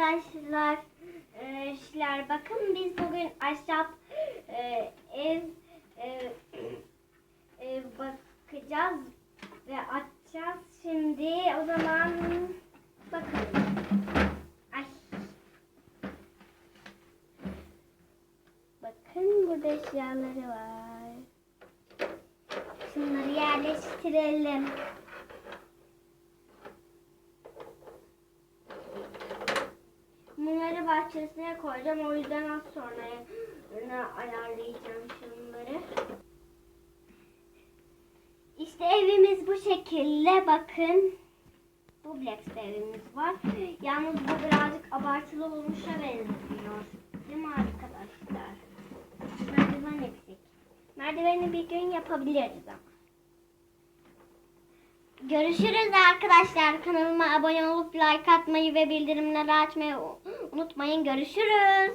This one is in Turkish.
arkadaşlar. Ee, şiler, bakın biz bugün ahşap e, ev e, e, bakacağız ve açacağız. Şimdi o zaman bakın. Ay. Bakın burada eşyaları var. Şunları yerleştirelim. Bunları bahçesine koyacağım. O yüzden az sonra ayarlayacağım şunları. İşte evimiz bu şekilde. Bakın. Dubleks evimiz var. Yalnız bu birazcık abartılı olmuşa benziyor. Değil mi arkadaşlar? Merdiven eksik. Merdiveni bir gün yapabiliriz ama. Görüşürüz arkadaşlar. Kanalıma abone olup like atmayı ve bildirimleri açmayı unutmayın. Görüşürüz.